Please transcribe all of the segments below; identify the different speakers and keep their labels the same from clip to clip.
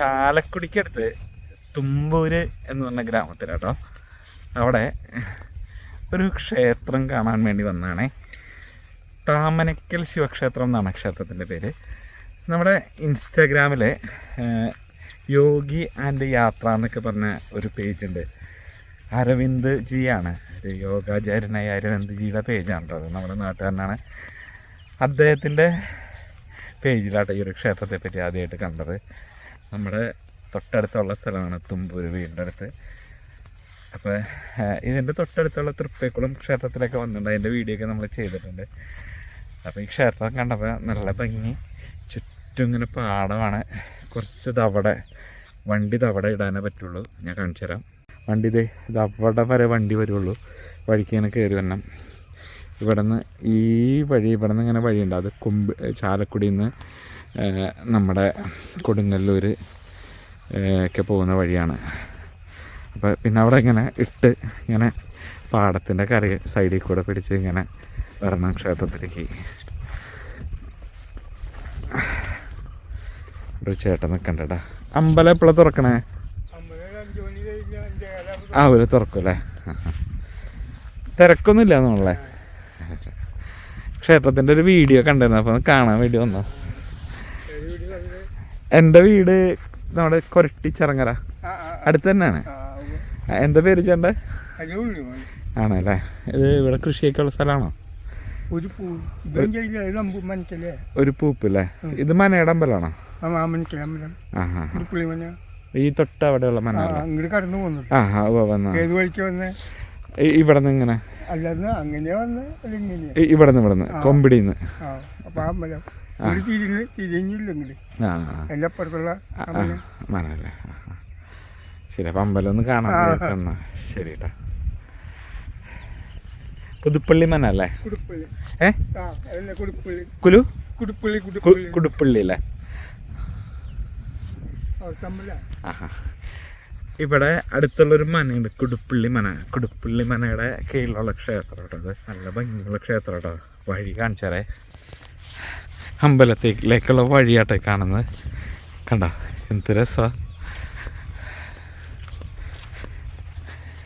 Speaker 1: ചാലക്കുടിക്കടുത്ത് തുമ്പൂര് എന്ന് പറഞ്ഞ ഗ്രാമത്തിലാട്ടോ. അവിടെ ഒരു ക്ഷേത്രം കാണാൻ വേണ്ടി വന്നതാണേ. താമനക്കൽ ശിവക്ഷേത്രം എന്നാണ് ക്ഷേത്രത്തിന്റെ പേര്. നമ്മുടെ ഇൻസ്റ്റാഗ്രാമിൽ യോഗി ആൻഡ് യാത്ര എന്നൊക്കെ പറഞ്ഞ ഒരു പേജുണ്ട്. അരവിന്ദ് ജിയാണ് ഒരു യോഗാചാര്യനായ അരവിന്ദ് ജിയുടെ പേജാണ് അത് നമ്മുടെ നാട്ടുകാരനാണ്. അദ്ദേഹത്തിന്റെ പേജിലാട്ടോ ഈ ഒരു ക്ഷേത്രത്തെ പറ്റി ആദ്യമായിട്ട് കണ്ടത്. നമ്മുടെ തൊട്ടടുത്തുള്ള സ്ഥലമാണ് തുമ്പൂര് വീടിന്റെ അടുത്ത്. അപ്പോൾ ഇതിന്റെ തൊട്ടടുത്തുള്ള തൃപ്പേക്കുളം ക്ഷേത്രത്തിലൊക്കെ വന്നിട്ടുണ്ട്. അതിന്റെ വീഡിയോ ഒക്കെ നമ്മൾ ചെയ്തിട്ടുണ്ട്. അപ്പോൾ ഈ ക്ഷേത്രം കണ്ടപ്പോൾ നല്ല ഭംഗി. ചുറ്റും ഇങ്ങനെ പാടമാണ്. കുറച്ച് തവടെ വണ്ടി തവട ഇടാനേ പറ്റുള്ളൂ. ഞാൻ കാണിച്ചു തരാം. വണ്ടി ഇതേ തവട വരെ വണ്ടി വരുള്ളൂ. വഴിക്ക് ഇങ്ങനെ കയറി വരണം. ഇവിടെ നിന്ന് ഈ വഴി ഇവിടെ നിന്ന് ഇങ്ങനെ വഴിയുണ്ട്. അത് കുമ്പ് ചാലക്കുടിയിൽ നിന്ന് നമ്മുടെ കൊടുങ്ങല്ലൂർ ഒക്കെ പോകുന്ന വഴിയാണ്. അപ്പോൾ പിന്നെ അവിടെ ഇങ്ങനെ ഇട്ട് ഇങ്ങനെ പാടത്തിന്റെ കറി സൈഡിൽ കൂടെ പിടിച്ച് ഇങ്ങനെ വരണം ക്ഷേത്രത്തിലേക്ക് ഒരു ചേട്ടൻ നിൽക്കണ്ടടാ അമ്പലം എപ്പോഴാണ് തുറക്കണേ? ആ ഒരു തുറക്കൂലേ തിരക്കൊന്നുമില്ല നമ്മളെ ക്ഷേത്രത്തിന്റെ ഒരു വീഡിയോ കണ്ടിരുന്നു അപ്പോൾ കാണാൻ വേണ്ടി വന്നു. എന്റെ വീട് നമ്മുടെ കൊരട്ടി ചിറങ്ങര. അടുത്ത് തന്നെയാണ്. എന്താ പേര് ചേണ്ട ആണല്ലേ. ഇത് ഇവിടെ കൃഷിയൊക്കെ ഉള്ള സ്ഥലമാണോ?
Speaker 2: ഒരു പൂ
Speaker 1: ഒരു പൂപ്പല്ലേ? ഇത് മനയുടെ അമ്പലമാണോ? ഈ തൊട്ട് അവിടെയുള്ള മന
Speaker 2: ആ അങ്ങോട്ട് കടന്നു പോകുന്നു
Speaker 1: ആ ആ ഉവ്വ് വന്ന.
Speaker 2: ഏത് വഴിക്ക് വന്ന്?
Speaker 1: ഇവിടെ നിന്ന് ഇങ്ങനെ? ഇവിടെ നിന്ന് ഇവിടെ നിന്ന് കൊമ്പിടിന്ന്.
Speaker 2: തിരിഞ്ഞ്
Speaker 1: മനല്ലേ. ശരി അപ്പം അമ്പലം ഒന്ന് കാണാൻ ശരി കേട്ടോ പുതുപ്പള്ളി മന അല്ലേ ഏ? കുലു?
Speaker 2: കുടുപ്പള്ളി
Speaker 1: അല്ലേ? ഇവിടെ അടുത്തുള്ളൊരു മനയുണ്ട്. കുടുപ്പള്ളി മന. കുടുപ്പള്ളി മനയുടെ കീഴിലുള്ള ക്ഷേത്രം കേട്ടോ. അത് നല്ല ഭംഗിയുള്ള ക്ഷേത്രം കേട്ടോ. വഴി കാണിച്ചാലേ അമ്പലത്തിലേക്കുള്ള വഴിയാട്ടെ കാണുന്നത്. കണ്ട എന്ത് രസമാണ്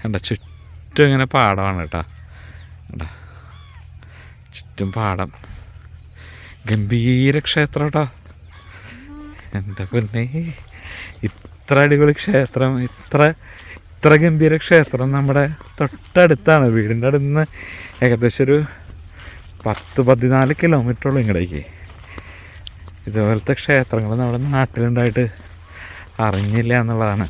Speaker 1: കണ്ട ചുറ്റും ഇങ്ങനെ പാടമാണ് കേട്ടോ. കണ്ട ചുറ്റും പാടം. ഗംഭീര ക്ഷേത്രം കേട്ടോ. എന്താ പിന്നെ ഇത്ര അടിപൊളി ക്ഷേത്രം ഇത്ര ഇത്ര ഗംഭീര ക്ഷേത്രം നമ്മുടെ തൊട്ടടുത്താണ്. വീടിന്റെ അടുത്ത് നിന്ന് ഏകദേശം ഒരു പത്ത് പതിനാല് കിലോമീറ്ററോളം ഇങ്ങടേക്ക്. ഇതുപോലത്തെ ക്ഷേത്രങ്ങൾ നമ്മുടെ നാട്ടിലുണ്ടായിട്ട് അറിഞ്ഞില്ല എന്നുള്ളതാണ്.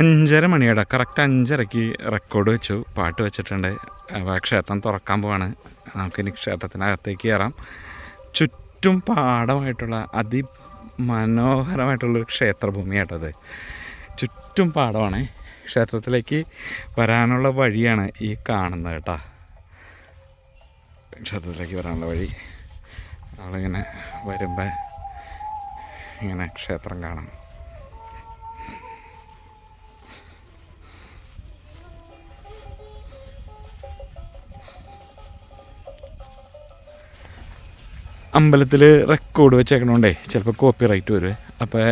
Speaker 1: അഞ്ചര മണിയുടെ. കറക്റ്റ് അഞ്ചരയ്ക്ക് റെക്കോർഡ് വെച്ചു പാട്ട് വെച്ചിട്ടുണ്ട്. അപ്പോൾ ക്ഷേത്രം തുറക്കാൻ പോവാണ്. നമുക്കിനി ക്ഷേത്രത്തിനകത്തേക്ക് കയറാം. ചുറ്റും പാടമായിട്ടുള്ള അതിമനോഹരമായിട്ടുള്ളൊരു ക്ഷേത്രഭൂമിയാട്ടത് ചുറ്റും പാടമാണ്. ക്ഷേത്രത്തിലേക്ക് വരാനുള്ള വഴിയാണ് ഈ കാണുന്നത് കേട്ടോ. ക്ഷേത്രത്തിലേക്ക് വരാനുള്ള വഴി. നമ്മളിങ്ങനെ വരുമ്പോൾ ഇങ്ങനെ ക്ഷേത്രം കാണാം. അമ്പലത്തിൽ റെക്കോർഡ് വെച്ചേക്കണോണ്ടേ ചിലപ്പോൾ കോപ്പി റൈറ്റ് വരും അപ്പോൾ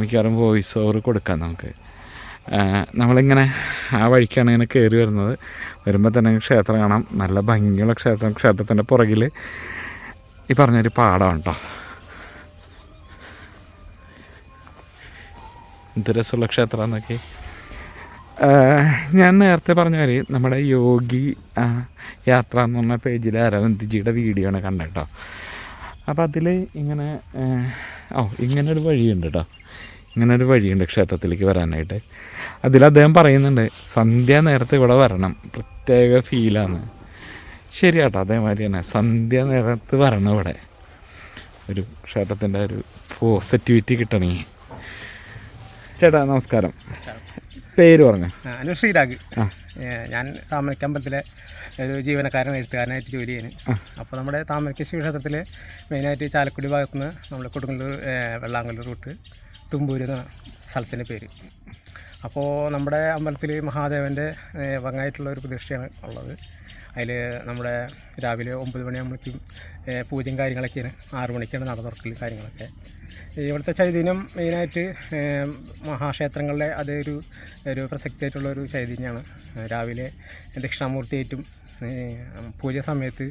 Speaker 1: മിക്കവാറും വോയിസ് ഓവർ കൊടുക്കാം നമുക്ക്. നമ്മളിങ്ങനെ ആ വഴിക്കാണ് ഇങ്ങനെ കയറി വരുന്നത്. വരുമ്പോൾ തന്നെ ക്ഷേത്രം കാണാം. നല്ല ഭംഗിയുള്ള ക്ഷേത്രം ക്ഷേത്രത്തിന്റെ പുറകിൽ ഈ പറഞ്ഞൊരു പാടമാണ് കേട്ടോ എന്ത് രസമുള്ള ക്ഷേത്രം എന്നൊക്കെ ഞാൻ നേരത്തെ പറഞ്ഞ പോലെ നമ്മുടെ യോഗി യാത്ര എന്ന് പറഞ്ഞ പേജിൽ അരവിന്ദ്ജിയുടെ വീഡിയോ ആണ് കണ്ടത് കേട്ടോ അപ്പോൾ അതിൽ ഇങ്ങനെ ഓ ഇങ്ങനെ ഒരു വഴിയുണ്ട് കേട്ടോ ഇങ്ങനെ ഒരു വഴിയുണ്ട് ക്ഷേത്രത്തിലേക്ക് വരാനായിട്ട്. അതിൽ അദ്ദേഹം പറയുന്നുണ്ട് സന്ധ്യ നേരത്തെ ഇവിടെ വരണം. പ്രത്യേക ഫീലാണ്. ശരി കേട്ടോ അതേമാതിരി തന്നെ. സന്ധ്യ നേരത്ത് വരണം ഇവിടെ. ഒരു ക്ഷേത്രത്തിന്റെ ഒരു പോസിറ്റിവിറ്റി കിട്ടണമെങ്കിൽ ചേട്ടാ നമസ്കാരം. പേര് പറഞ്ഞു?
Speaker 2: ഞാൻ ശ്രീരാഗ്.
Speaker 1: ആ.
Speaker 2: ഞാൻ താമരക്കമ്പലത്തിലെ ഒരു ജീവനക്കാരൻ എഴുത്തുകാരനായിട്ട് ജോലി ചെയ്യുന്നു. അപ്പോൾ നമ്മുടെ താമരക്കശ്ശി ശിവക്ഷേത്രത്തിൽ മെയിനായിട്ട് ചാലക്കുടി ഭാഗത്തുനിന്ന് നമ്മുടെ കൊടുങ്ങല്ലൂർ വെള്ളാങ്കല്ലൂർ റൂട്ട്. തുമ്പൂര് എന്ന സ്ഥലത്തിന്റെ പേര്. അപ്പോൾ നമ്മുടെ അമ്പലത്തിൽ മഹാദേവന്റെ ഭംഗായിട്ടുള്ള ഒരു പ്രതിഷ്ഠയാണ് ഉള്ളത്. അതിൽ നമ്മുടെ രാവിലെ ഒമ്പത് മണിയാകുമ്പോഴേക്കും പൂജയും കാര്യങ്ങളൊക്കെയാണ്. ആറു മണിക്കാണ് നട തുറക്കൽ കാര്യങ്ങളൊക്കെ. ഇവിടുത്തെ ചൈതന്യം മെയിനായിട്ട് മഹാക്ഷേത്രങ്ങളിലെ അതേ ഒരു ഒരു പ്രസക്തിയായിട്ടുള്ള ഒരു ചൈതന്യമാണ് രാവിലെ ദക്ഷിണാമൂർത്തിയായിട്ടും പൂജ സമയത്ത്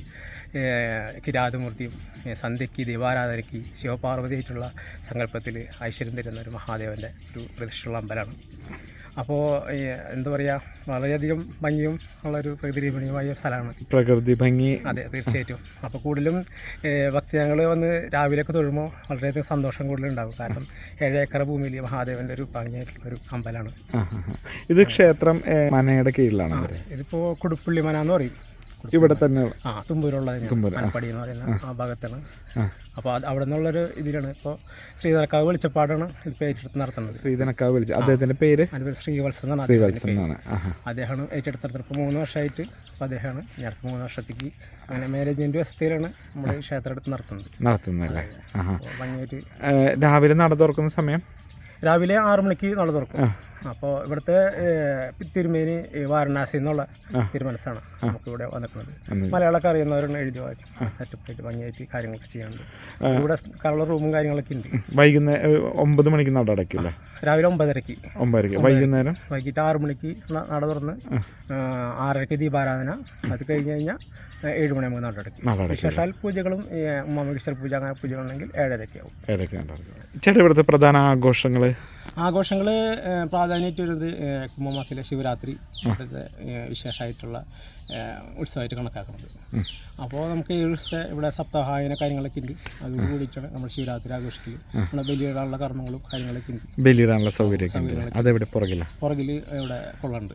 Speaker 2: കിരാതമൂർത്തിയും സന്ധ്യയ്ക്ക് ദീപാരാധനയ്ക്ക് ശിവപാർവതിയായിട്ടുള്ള സങ്കല്പത്തിൽ ഐശ്വര്യം തരുന്ന ഒരു മഹാദേവന്റെ ഒരു പ്രതിഷ്ഠയുള്ള അമ്പലമാണ്. അപ്പോൾ എന്താ പറയുക വളരെയധികം ഭംഗിയും ഉള്ളൊരു പ്രകൃതി രമണീയമായ സ്ഥലമാണ്.
Speaker 1: പ്രകൃതി ഭംഗി.
Speaker 2: അതെ തീർച്ചയായിട്ടും. അപ്പോൾ കൂടുതലും ഭക്തജനങ്ങൾ വന്ന് രാവിലെയൊക്കെ തൊഴുമ്പോൾ വളരെയധികം സന്തോഷം കൂടുതലുണ്ടാകും. കാരണം ഏഴ് ഏക്കർ ഭൂമിയിൽ മഹാദേവന്റെ ഒരു ഭംഗിയായിട്ടുള്ള ഒരു അമ്പലമാണ്.
Speaker 1: ഇത് ക്ഷേത്രം മനയുടെ കീഴിലാണ്?
Speaker 2: ഇതിപ്പോൾ കുടുപ്പള്ളി മന എന്ന് പറയും.
Speaker 1: ഇവിടെ തന്നെ
Speaker 2: ആ തുമ്പൂരുള്ള മനപ്പടി എന്ന് പറയുന്ന ആ ഭാഗത്താണ്. അപ്പോൾ അത് അവിടെ നിന്നുള്ളൊരു ഇതിലാണ്. ഇപ്പോൾ ശ്രീധനക്കാവ് വെളിച്ചപ്പാടാണ് ഇപ്പോൾ ഏറ്റെടുത്ത് നടത്തുന്നത്.
Speaker 1: ശ്രീധനക്കാവ് വെളിച്ച അദ്ദേഹത്തിന്റെ പേര്?
Speaker 2: ശ്രീവത്സൻ എന്നാണ്
Speaker 1: ശ്രീവത്സൻ എന്നാണ്.
Speaker 2: അദ്ദേഹമാണ് ഏറ്റെടുത്തത്. ഇപ്പോൾ മൂന്ന് വർഷമായിട്ട് അപ്പോൾ അദ്ദേഹമാണ് ഞാൻ മൂന്ന് വർഷത്തേക്ക് അങ്ങനെ മാനേജ്മെന്റ് വ്യവസ്ഥയിലാണ് നമ്മുടെ ക്ഷേത്രം എടുത്ത് നടത്തുന്നത്.
Speaker 1: നടത്തുന്നല്ലേ രാവിലെ നട തുറക്കുന്ന സമയം?
Speaker 2: രാവിലെ ആറു മണിക്ക് നട തുറക്കും. അപ്പോൾ ഇവിടുത്തെ തിരുമേനി വാരണാസി എന്നുള്ള തിരുമനസ്സാണ് നമുക്കിവിടെ വന്നിട്ടുള്ളത്. മലയാളമൊക്കെ അറിയുന്നവരാണ് എഴുതി വായിക്കും സെറ്റപ്പായിട്ട് ഭംഗിയായിട്ട് കാര്യങ്ങളൊക്കെ ചെയ്യാനുണ്ട് ഇവിടെ കളർ റൂമും കാര്യങ്ങളൊക്കെ ഉണ്ട്.
Speaker 1: വൈകുന്നേരം ഒമ്പത് മണിക്ക് നട അടയ്ക്കില്ല
Speaker 2: രാവിലെ ഒമ്പതരക്ക്.
Speaker 1: ഒമ്പതരക്ക്. വൈകുന്നേരം?
Speaker 2: വൈകിട്ട് ആറു മണിക്ക് നട തുറന്ന് ആറരയ്ക്ക് ദീപാരാധന. അത് കഴിഞ്ഞ് കഴിഞ്ഞാൽ ഏഴ് മണിയാകുമ്പോൾ നട അടയ്ക്കും. വിശേഷാൽ പൂജകളും ഉമ്മാമേശ്വര പൂജ അങ്ങനെ പൂജകളുണ്ടെങ്കിൽ ഏഴരയ്ക്ക് ആവും.
Speaker 1: ഇടയ്ക്ക് നടക്കും. ചേട്ടാ ഇവിടുത്തെ പ്രധാന ആഘോഷങ്ങൾ
Speaker 2: ആഘോഷങ്ങൾ പ്രാധാന്യമായിട്ട് വരുന്നത് കുംഭമാസത്തിലെ ശിവരാത്രി ഇവിടുത്തെ വിശേഷമായിട്ടുള്ള ഉത്സവമായിട്ട് കണക്കാക്കുന്നത്. അപ്പോൾ നമുക്ക് ഏഴ് ദിവസത്തെ ഇവിടെ സപ്താഹായന കാര്യങ്ങളൊക്കെ ഉണ്ട്. അത് കൂടിയിട്ടാണ് നമ്മൾ ശിവരാത്രി ആഘോഷിക്കുക നമ്മുടെ ബലിയിടാനുള്ള കർമ്മങ്ങളും കാര്യങ്ങളൊക്കെ ഉണ്ട്.
Speaker 1: ബലിയിടാനുള്ള സൗകര്യമൊക്കെ അതെവിടെ പുറകില്ല
Speaker 2: പുറകിൽ ഇവിടെ കൊള്ളുണ്ട്.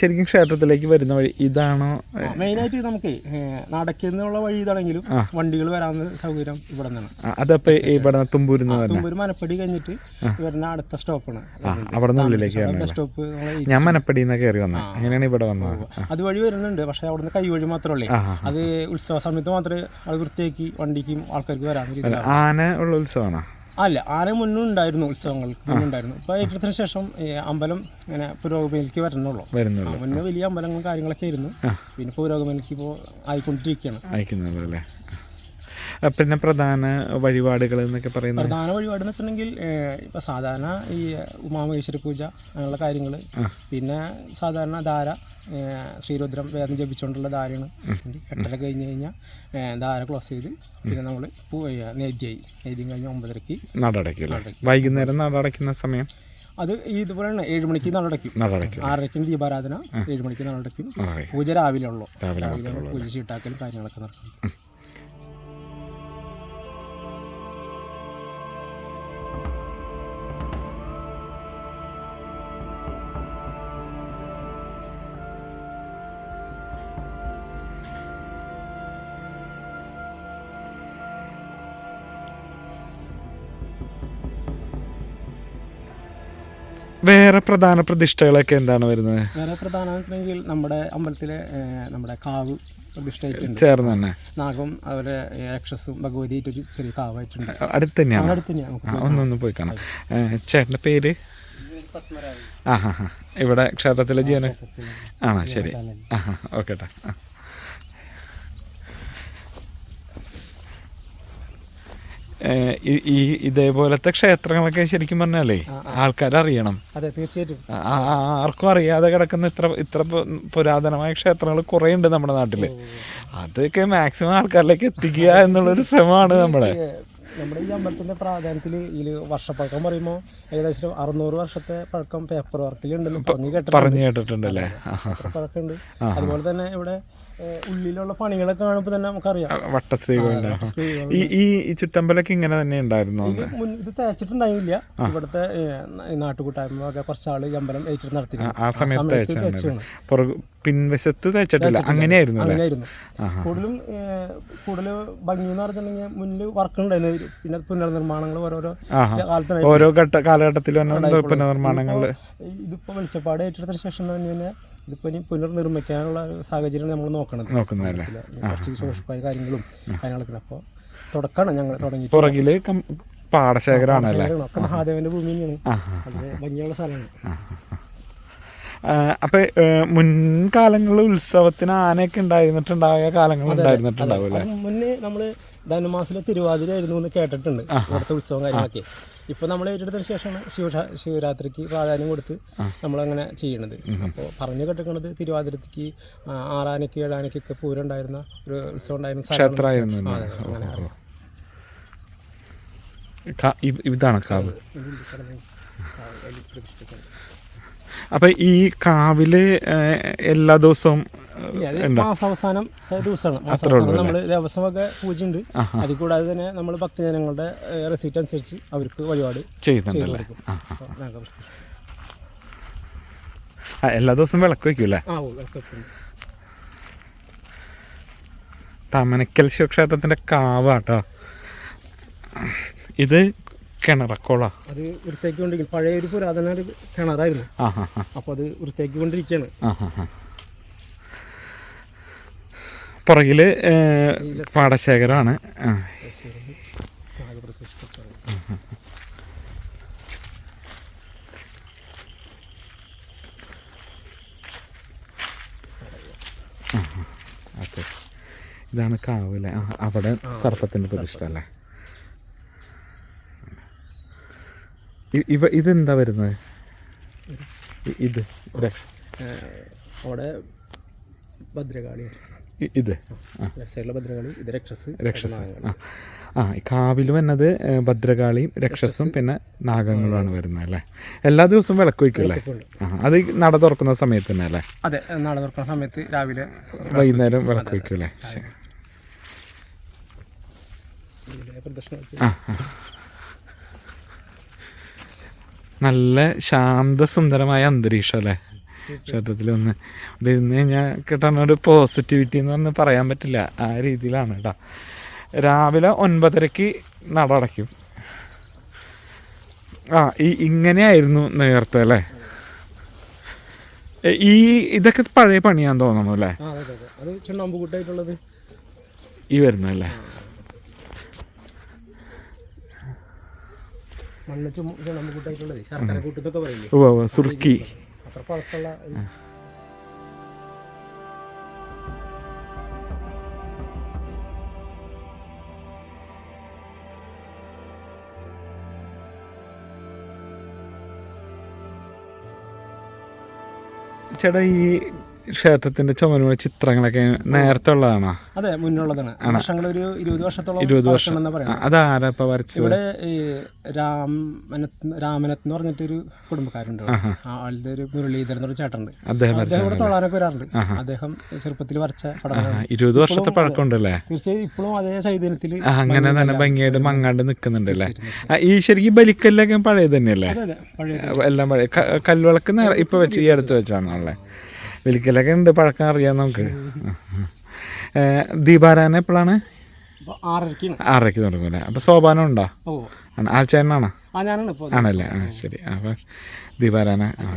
Speaker 1: ശരിക്കും ക്ഷേത്രത്തിലേക്ക് വരുന്ന വഴി ഇതാണോ?
Speaker 2: മെയിനായിട്ട് നമുക്ക് നടക്കിൽ നിന്നുള്ള വഴി ഇതാണെങ്കിലും വണ്ടികൾ വരാവുന്ന സൗകര്യം ഇവിടെ നിന്നാണ്.
Speaker 1: അതപ്പോ ഇവിടെ തുമ്പൂര്
Speaker 2: തുമ്പൂർ മനപ്പടി കഴിഞ്ഞിട്ട് വരുന്ന അടുത്ത സ്റ്റോപ്പാണ്.
Speaker 1: അവിടെ നിന്ന് ഉള്ളിലേക്ക്
Speaker 2: സ്റ്റോപ്പ്
Speaker 1: ഞാൻ മനപ്പടിയിൽ കയറി വന്നത് അങ്ങനെയാണ് ഇവിടെ വന്നത്?
Speaker 2: അതുവഴി വരുന്നുണ്ട്. പക്ഷേ അവിടുന്ന് കൈവഴി മാത്രമല്ലേ. അത് ഉത്സവ സമയത്ത് മാത്രമേ അത് വൃത്തിയാക്കി വണ്ടിക്കും ആൾക്കാർക്ക് വരാൻ രീതിയിൽ
Speaker 1: ആന ഉള്ള ഉത്സവമാണ്?
Speaker 2: അല്ല ആന മുന്നും ഉണ്ടായിരുന്നു ഉത്സവങ്ങൾ മുന്നുണ്ടായിരുന്നു ഇപ്പൊ ഏറ്റത്തിന് ശേഷം അമ്പലം ഇങ്ങനെ പുരോഗമനിലേക്ക്
Speaker 1: വരുന്നുള്ളൂ.
Speaker 2: മുന്നേ വലിയ അമ്പലങ്ങളും കാര്യങ്ങളൊക്കെ ആയിരുന്നു. പിന്നെ പുരോഗമനിക്ക് ഇപ്പോൾ ആയിക്കൊണ്ടിരിക്കുകയാണ്.
Speaker 1: പിന്നെ പ്രധാന വഴിപാടുകൾ എന്നൊക്കെ പറയുന്നത്?
Speaker 2: പ്രധാന വഴിപാട് എന്ന് വെച്ചിട്ടുണ്ടെങ്കിൽ ഇപ്പൊ സാധാരണ ഈ ഉമാമഹേശ്വര പൂജ അങ്ങനെയുള്ള കാര്യങ്ങൾ പിന്നെ സാധാരണ ധാര ശ്രീരുദ്രം വേദം ജപിച്ചുകൊണ്ടുള്ള ധാരയാണ് എട്ടര കഴിഞ്ഞ് കഴിഞ്ഞാൽ ധാര ക്ലോസ് ചെയ്ത് പിന്നെ നമ്മൾ നേദ്യായി. നേദ്യം കഴിഞ്ഞ് ഒമ്പതരക്ക്
Speaker 1: വൈകുന്നേരം നടടയ്ക്കുന്ന സമയം?
Speaker 2: അത് ഈ ഇതുപോലെ തന്നെ ഏഴ് മണിക്ക് നടക്കും ആറരയ്ക്കും ദീപാരാധന ഏഴ് മണിക്ക് നടക്കും പൂജ രാവിലെ ഉള്ളൂ. പൂജ ചീട്ടാക്കലും കാര്യങ്ങളൊക്കെ നടക്കും.
Speaker 1: വേറെ പ്രധാന പ്രതിഷ്ഠകളൊക്കെ എന്താണ് വരുന്നത്?
Speaker 2: വേറെ പ്രധാന നമ്മുടെ അമ്പലത്തിലെ നമ്മുടെ കാവ് പ്രതിഷ്ഠയായിട്ടുണ്ട്.
Speaker 1: ചേർന്ന് തന്നെ.
Speaker 2: നാഗം അവരെ യക്ഷസും ഭഗവതിയായിട്ടൊരു ചെറിയ കാവായിട്ടുണ്ട്.
Speaker 1: അടുത്ത് തന്നെയാണ്
Speaker 2: അടുത്ത് തന്നെയാണ്
Speaker 1: ഒന്നൊന്ന് പോയി കാണാം. ചേട്ടന്റെ പേര്? ആ ഹാ ഹാ ഇവിടെ ക്ഷേത്രത്തിലെ ജീവന? ആണോ? ശരി. ആ ഹാ ഓക്കെ ഏട്ടാ ആ. ഏ, ഈ- ഈ ഇതേപോലത്തെ ക്ഷേത്രങ്ങളൊക്കെ ശരിക്കും പറഞ്ഞാലേ ആൾക്കാർ അറിയണം
Speaker 2: അതെ തീർച്ചയായിട്ടും.
Speaker 1: ആർക്കും അറിയാതെ കിടക്കുന്ന ഇത്ര ഇത്ര പുരാതനമായ ക്ഷേത്രങ്ങൾ കുറേ ഉണ്ട് നമ്മുടെ നാട്ടിൽ. അതൊക്കെ മാക്സിമം ആൾക്കാരിലേക്ക് എത്തിക്കുക എന്നുള്ളൊരു ശ്രമമാണ് നമ്മുടെ
Speaker 2: നമ്മുടെ ഈ അമ്പലത്തിന്റെ പ്രാധാന്യത്തിൽ ഇതിൽ വർഷപ്പഴക്കം പറയുമ്പോൾ ഏകദേശം അറുന്നൂറ് വർഷത്തെ പഴക്കം പേപ്പർ വർക്കിലുണ്ടെന്ന് പറഞ്ഞു കേട്ടിട്ടുണ്ട്.
Speaker 1: പറഞ്ഞു കേട്ടിട്ടുണ്ടല്ലേ.
Speaker 2: പഴക്കമുണ്ട്. അതുപോലെ തന്നെ ഇവിടെ ഉള്ളിലുള്ള പണികളൊക്കെ കാണുമ്പോൾ തന്നെ നമുക്കറിയാം.
Speaker 1: വട്ടശ്രീകളുടെ ഈ ഈ ചുറ്റമ്പലൊക്കെ ഇങ്ങനെ തന്നെ ഉണ്ടായിരുന്നു
Speaker 2: ഇത് തേച്ചിട്ടുണ്ടായില്ല ഇവിടുത്തെ നാട്ടുകൂട്ടായ്മ ഒക്കെ കുറച്ചാൾ അമ്പലം ഏറ്റെടുത്ത് നടത്തി
Speaker 1: ആ സമയത്ത് പിൻവശത്ത് തേച്ചിട്ടില്ല. അങ്ങനെയായിരുന്നു
Speaker 2: അങ്ങനെയായിരുന്നു. കൂടുതലും കൂടുതൽ ഭംഗി എന്ന് പറഞ്ഞിട്ടുണ്ടെങ്കിൽ മുന്നിൽ വർക്ക് ഉണ്ടായിരുന്നു പിന്നെ പുനർനിർമ്മാണങ്ങൾ ഓരോരോ. കാലത്തിനായി
Speaker 1: ഓരോ ഘട്ട കാലഘട്ടത്തിൽ പുനർനിർമ്മാണങ്ങൾ
Speaker 2: ഇതിപ്പോ വെളിച്ചപ്പാട് ഏറ്റെടുത്തതിന് ശേഷം തന്നെ ഇതിപ്പോൾ ഇനി പുനർനിർമ്മിക്കാനുള്ള സാഹചര്യം നമ്മൾ നോക്കണത്.
Speaker 1: നോക്കുന്നതല്ലേ?
Speaker 2: കുറച്ച് സൂക്ഷ്മമായ കാര്യങ്ങളും കാര്യങ്ങളൊക്കെ അപ്പോൾ തുടക്കമാണ് ഞങ്ങൾ തുടങ്ങി
Speaker 1: പുറകിൽ പാടശേഖരമാണ്.
Speaker 2: ഒക്കെ മഹാദേവന്റെ ഭൂമി തന്നെയാണ്. ഭംഗിയുള്ള സ്ഥലമാണ്.
Speaker 1: അപ്പൊ മുൻകാലങ്ങളിൽ ഉത്സവത്തിന് ആനയൊക്കെ ഉണ്ടായിരുന്നിട്ടുണ്ടായ കാലങ്ങൾ ഉണ്ടായിരുന്നിട്ടുണ്ടാവും
Speaker 2: മുന്നേ നമ്മൾ ധനുമാസിലെ തിരുവാതിര ആയിരുന്നു എന്ന് കേട്ടിട്ടുണ്ട്. ഇവിടുത്തെ ഉത്സവം കാര്യങ്ങളൊക്കെ. ഇപ്പൊ നമ്മൾ ഏറ്റെടുത്തതിന് ശേഷമാണ് ശിവ ശിവരാത്രിക്ക് പ്രാധാന്യം കൊടുത്ത് നമ്മളങ്ങനെ ചെയ്യണത്. അപ്പോൾ പറഞ്ഞു കേട്ടിരിക്കുന്നത് തിരുവാതിരത്തിക്ക് ആറാനയ്ക്ക് ഏഴാനയ്ക്കൊക്കെ പൂരം ഉണ്ടായിരുന്ന ഒരു ഉത്സവം ഉണ്ടായിരുന്ന
Speaker 1: ക്ഷേത്രമായിരുന്നു ഇതാണ് കാവ്.
Speaker 2: പ്രതിഷ്ഠിക്കുന്നത്.
Speaker 1: അപ്പൊ ഈ കാവിൽ എല്ലാ ദിവസവും
Speaker 2: മാസാവസാനം ദിവസമാണ്. മാസാവസാനം. നമ്മൾ ദിവസമൊക്കെ പൂജയുണ്ട് അത് കൂടാതെ തന്നെ നമ്മൾ ഭക്തജനങ്ങളുടെ റെസീറ്റ് അനുസരിച്ച് അവർക്ക് വഴിപാട്
Speaker 1: ചെയ്യുന്നുണ്ടല്ലേ
Speaker 2: അപ്പോൾ
Speaker 1: എല്ലാ ദിവസവും വിളക്ക്
Speaker 2: വെക്കുന്നു.
Speaker 1: തമനക്കൽ ശിവക്ഷേത്രത്തിന്റെ കാവാട്ടോ. ഇത് കിണറക്കോളാ.
Speaker 2: അത് വൃത്തിയാക്കിക്കൊണ്ടിരിക്കും പഴയ ഒരു പുരാതന ഒരു കിണറായിരുന്നു. അപ്പോൾ അത് വൃത്തിയാക്കിക്കൊണ്ടിരിക്കുകയാണ്.
Speaker 1: കൊണ്ടിരിക്കുകയാണ് പുറകിൽ പാടശേഖരമാണ്. ഇതാണ് കാവ് ആ അവിടെ സർപ്പത്തിന്റെ പ്രതിഷ്ഠ അല്ലേ? ഇവ ഇതെന്താ വരുന്നത് ഇത്.
Speaker 2: അവിടെ ഭദ്രകാളി
Speaker 1: ഇത്.
Speaker 2: ഭദ്രകാളി ഇത് രക്ഷസ്
Speaker 1: രക്ഷസ്. ആ. കാവിൽ വന്നത് ഭദ്രകാളിയും രക്ഷസും പിന്നെ നാഗങ്ങളുമാണ് വരുന്നത് അല്ലേ? എല്ലാ ദിവസവും വിളക്ക് വയ്ക്കുമല്ലേ ആ അത് നട തുറക്കുന്ന സമയത്ത് തന്നെ അല്ലേ?
Speaker 2: അതെ നട തുറക്കുന്ന സമയത്ത് രാവിലെ
Speaker 1: വൈകുന്നേരം വിളക്ക്.
Speaker 2: ഇതിലെ
Speaker 1: ആ ആ. നല്ല ശാന്തസുന്ദരമായ അന്തരീക്ഷം അല്ലേ ക്ഷേത്രത്തിൽ ഒന്ന് അത് ഇരുന്ന് കഴിഞ്ഞാൽ കിട്ടുന്ന ഒരു പോസിറ്റിവിറ്റി എന്ന് പറഞ്ഞ് പറയാൻ പറ്റില്ല. ആ രീതിയിലാണ് കേട്ടോ. രാവിലെ ഒൻപതരയ്ക്ക് നട അടയ്ക്കും ആ ഈ ഇങ്ങനെയായിരുന്നു നേരത്തെ അല്ലേ? ഈ ഇതൊക്കെ പഴയ പണിയാന്ന് തോന്നുന്നു അല്ലേ? ഈ വരുന്നല്ലേ
Speaker 2: മണ്ണ് ശർക്കര പറയില്ലേ?
Speaker 1: സുർക്കി.
Speaker 2: അത്ര പഴക്കമുള്ള
Speaker 1: ചേട്ടാ ഈ ക്ഷേത്രത്തിന്റെ ചുമരുള്ള ചിത്രങ്ങളൊക്കെ നേരത്തെ ഉള്ളതാണോ?
Speaker 2: അതെ മുന്നുള്ളതാണ് വർഷങ്ങൾ ഒരു ഇരുപത് വർഷത്തോളം
Speaker 1: ഇരുപത് വർഷം.
Speaker 2: പഴക്കമുണ്ടെന്നാ പറയാം
Speaker 1: അതാരാ ഇപ്പൊ വരച്ചത്?
Speaker 2: ഇവിടെ ഈ രാമനത്ത് രാമനത്ത് എന്ന് പറഞ്ഞിട്ടൊരു കുടുംബക്കാരുണ്ട് ഇവിടെ. ആ ആളുടെ ഒരു മുരളീധരൻ എന്നൊരു ചേട്ടനുണ്ട്.
Speaker 1: അദ്ദേഹം
Speaker 2: ഇവിടെ തൊള്ളാനൊക്കെ വരാറുണ്ട്. അദ്ദേഹം ചെറുപ്പത്തിൽ വരച്ച പടങ്ങളാണ്.
Speaker 1: ഇരുപത് വർഷത്തെ പഴക്കമുണ്ടല്ലേ?
Speaker 2: തീർച്ചയായും ഇപ്പോഴും അതേ ചൈതന്യത്തിൽ
Speaker 1: അങ്ങനെ തന്നെ ഭംഗിയായിട്ട് മങ്ങാണ്ട് നിൽക്കുന്നുണ്ടല്ലേ ഈ ശരിക്കും ബലിക്കല്ലൊക്കെ പഴയത് തന്നെയല്ലേ എല്ലാം പഴയ കല്ലുവിളക്ക് കൽവിളക്ക് ഇപ്പൊ വെച്ച് ഈ അടുത്ത് വെച്ചാണല്ലേ? ബലിക്കലൊക്കെ ഉണ്ട് പഴക്കം അറിയാം നമുക്ക്. ദീപാരാധന എപ്പോഴാണ്? ആറരയ്ക്ക് തുടങ്ങൂല്ലേ അപ്പൊ സോപാനം ഉണ്ടോ?
Speaker 2: ഓ.
Speaker 1: ആണ്. ആൾച്ചേട്ടനാണോ ആണല്ലേ? ആ ശരി. അപ്പൊ ദീപാരാധന ആ.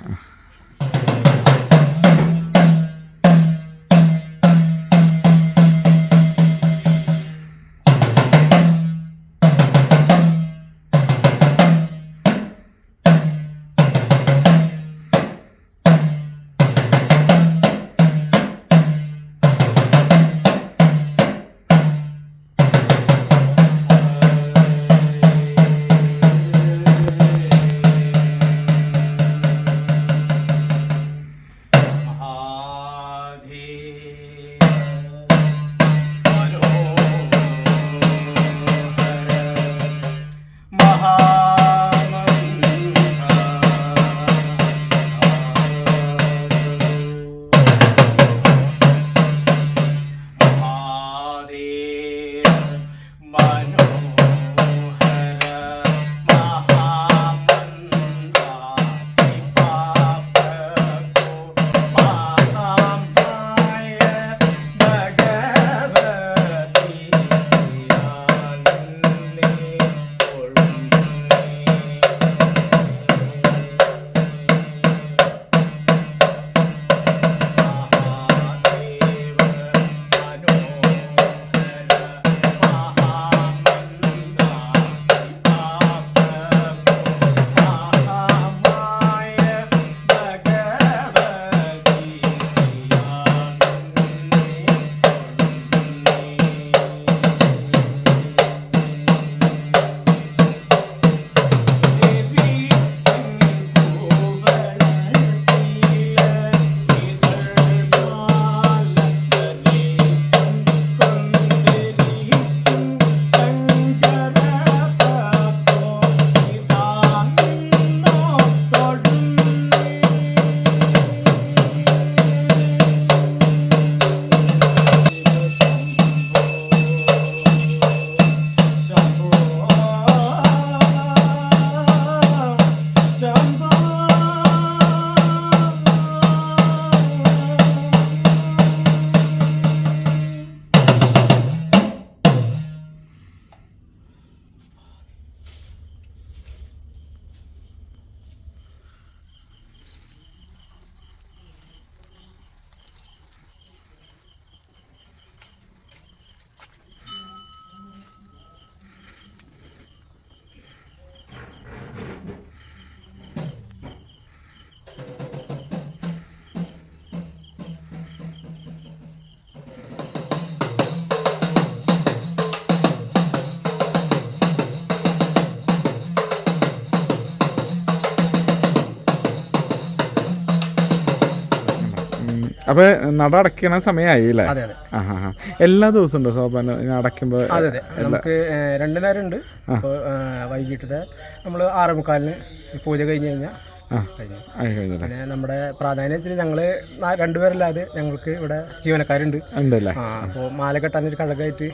Speaker 1: അപ്പൊ നട അടയ്ക്കണ
Speaker 2: അതെ അതെ.
Speaker 1: എല്ലാ ദിവസവും ഉണ്ടോ സോപാന അടക്കുമ്പോ
Speaker 2: അതെ അതെ. നമുക്ക് രണ്ടു നേരം ഉണ്ട് വൈകിട്ടത്തെ നമ്മൾ ആറേ മുക്കാലിന് പൂജ കഴിഞ്ഞ് കഴിഞ്ഞാൽ. കഴിഞ്ഞു. പിന്നെ നമ്മുടെ പ്രാധാന്യം വെച്ചാൽ ഞങ്ങൾ രണ്ടുപേരല്ലാതെ ഞങ്ങൾക്ക് ഇവിടെ ജീവനക്കാരുണ്ട്. അപ്പോൾ മാല കെട്ടാൻ ഒരു കഴകായിട്ട്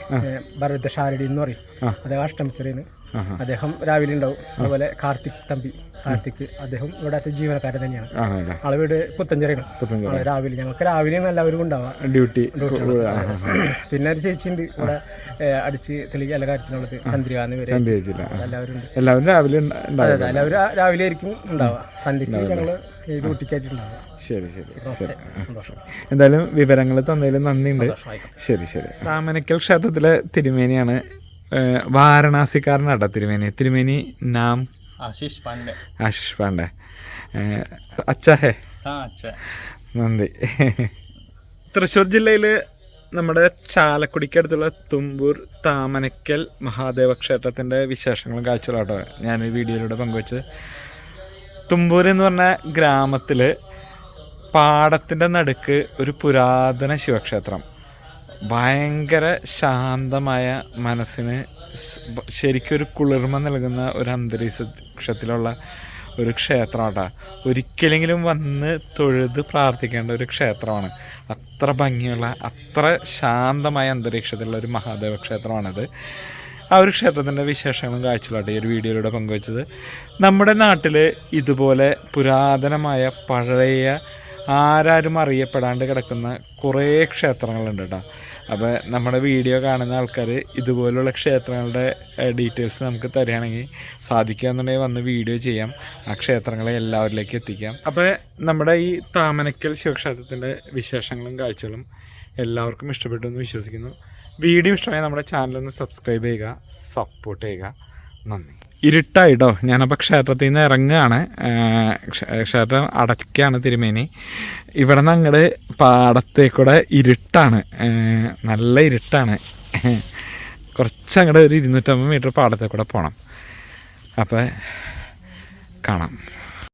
Speaker 2: ഭരതശാരടി എന്ന് പറയും. അദ്ദേഹം അഷ്ടമിച്ചറിയുന്നു അദ്ദേഹം രാവിലെ ഉണ്ടാവും. അതുപോലെ കാർത്തിക് തമ്പി. കാർത്തിക് അദ്ദേഹം ഇവിടെ ജീവനക്കാരൻ തന്നെയാണ്. ആളെ വീട് പുത്തഞ്ചെറിയാണ്. രാവിലെ ഞങ്ങൾക്ക് രാവിലെയാണ് എല്ലാവരും ഉണ്ടാവുക
Speaker 1: ഡ്യൂട്ടി.
Speaker 2: പിന്നെ ഒരു ചേച്ചിയുണ്ട്. ഇവിടെ അടിച്ച് തെളിയിച്ച എല്ലാ കാര്യത്തിനുള്ളത്
Speaker 1: ചന്ദ്രികാന്ന് വരെ
Speaker 2: എല്ലാവരും
Speaker 1: എല്ലാവരും രാവിലെ
Speaker 2: എല്ലാവരും രാവിലെ ആയിരിക്കും ഉണ്ടാവുക. സന്ധ്യക്ക് ഞങ്ങൾ ഡ്യൂട്ടിക്കായിട്ടുണ്ടാവുക
Speaker 1: ശരി ശരി ശരി. എന്തായാലും വിവരങ്ങൾ തന്നതിൽ നന്ദിയുണ്ട്. ശരി ശരി. സാമനക്കൽ ക്ഷേത്രത്തിലെ തിരുമേനിയാണ് വാരണാസിക്കാരനാട്ടോ തിരുമേനി. തിരുമേനി നാം
Speaker 3: ആശിഷ് പാണ്ഡെ.
Speaker 1: ആശിഷ് പാണ്ഡെ. അച്ഛാ ഹേ. നന്ദി. തൃശ്ശൂർ ജില്ലയിൽ നമ്മുടെ ചാലക്കുടിക്കടുത്തുള്ള തുമ്പൂർ താമനക്കൽ മഹാദേവ ക്ഷേത്രത്തിന്റെ വിശേഷങ്ങളും കാഴ്ചകളാട്ടോ ഞാൻ ഈ വീഡിയോയിലൂടെ പങ്കുവച്ചത്. തുമ്പൂർ എന്ന് പറഞ്ഞ ഗ്രാമത്തിൽ പാടത്തിന്റെ നടുക്ക് ഒരു പുരാതന ശിവക്ഷേത്രം. ഭയങ്കര ശാന്തമായ മനസ്സിന് ശരിക്കൊരു കുളിർമ നൽകുന്ന ഒരു അന്തരീക്ഷത്തിലുള്ള ഒരു ക്ഷേത്രമാട്ടാ. ഒരിക്കലെങ്കിലും വന്ന് തൊഴുത് പ്രാർത്ഥിക്കേണ്ട ഒരു ക്ഷേത്രമാണ്. അത്ര ഭംഗിയുള്ള അത്ര ശാന്തമായ അന്തരീക്ഷത്തിലുള്ള ഒരു മഹാദേവ ക്ഷേത്രമാണിത് ആ ഒരു ക്ഷേത്രത്തിന്റെ വിശേഷങ്ങളും കാഴ്ചകളാട്ടെ ഈ ഒരു വീഡിയോയിലൂടെ പങ്കുവച്ചത്. നമ്മുടെ നാട്ടിൽ ഇതുപോലെ പുരാതനമായ പഴയ ആരാരും അറിയപ്പെടാണ്ട് കിടക്കുന്ന കുറേ ക്ഷേത്രങ്ങളുണ്ട് കേട്ടോ. അപ്പോൾ നമ്മുടെ വീഡിയോ കാണുന്ന ആൾക്കാർ ഇതുപോലുള്ള ക്ഷേത്രങ്ങളുടെ ഡീറ്റെയിൽസ് നമുക്ക് തരികയാണെങ്കിൽ സാധിക്കുകയെന്നുണ്ടെങ്കിൽ വന്ന് വീഡിയോ ചെയ്യാം. ആ ക്ഷേത്രങ്ങളെ എല്ലാവരിലേക്ക് എത്തിക്കാം. അപ്പോൾ നമ്മുടെ ഈ താമനക്കൽ ശിവക്ഷേത്രത്തിന്റെ വിശേഷങ്ങളും കാഴ്ചകളും എല്ലാവർക്കും ഇഷ്ടപ്പെട്ടു എന്ന് വിശ്വസിക്കുന്നു. വീഡിയോ ഇഷ്ടമായി നമ്മുടെ ചാനലൊന്ന് സബ്സ്ക്രൈബ് ചെയ്യുക സപ്പോർട്ട് ചെയ്യുക. നന്ദി. ഇരുട്ടായിട്ടോ ഞാനപ്പോൾ ക്ഷേത്രത്തിൽ നിന്ന് ഇറങ്ങുകയാണ്. ക്ഷേത്രം അടയ്ക്കുകയാണ് തിരുമേനി. ഇവിടെ നിന്ന് അങ്ങോട്ട് പാടത്തേക്കൂടെ ഇരുട്ടാണ്. നല്ല ഇരുട്ടാണ്. കുറച്ച് അങ്ങോട്ട് ഒരു ഇരുന്നൂറ്റമ്പത് മീറ്റർ പാടത്തേക്കൂടെ പോകണം അപ്പോൾ കാണാം.